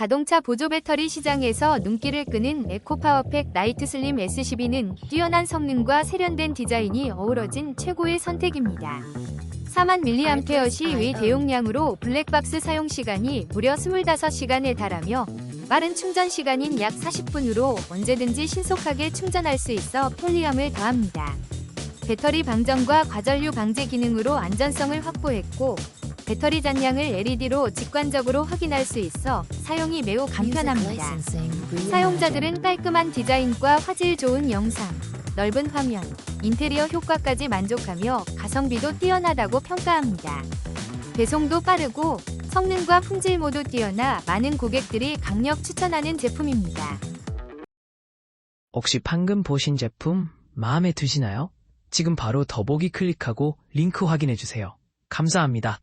자동차 보조 배터리 시장에서 눈길을 끄는 에코파워팩 나이트 슬림 S12는 뛰어난 성능과 세련된 디자인이 어우러진 최고의 선택입니다. 4만 mAh 의 대용량으로 블랙박스 사용 시간이 무려 25시간에 달하며 빠른 충전 시간인 약 40분으로 언제든지 신속하게 충전할 수 있어 편리함을 더합니다. 배터리 방전과 과전류 방제 기능으로 안전성을 확보했고 배터리 잔량을 LED로 직관적으로 확인할 수 있어 사용이 매우 간편합니다. 사용자들은 깔끔한 디자인과 화질 좋은 영상, 넓은 화면, 인테리어 효과까지 만족하며 가성비도 뛰어나다고 평가합니다. 배송도 빠르고 성능과 품질 모두 뛰어나 많은 고객들이 강력 추천하는 제품입니다. 혹시 방금 보신 제품 마음에 드시나요? 지금 바로 더보기 클릭하고 링크 확인해 주세요. 감사합니다.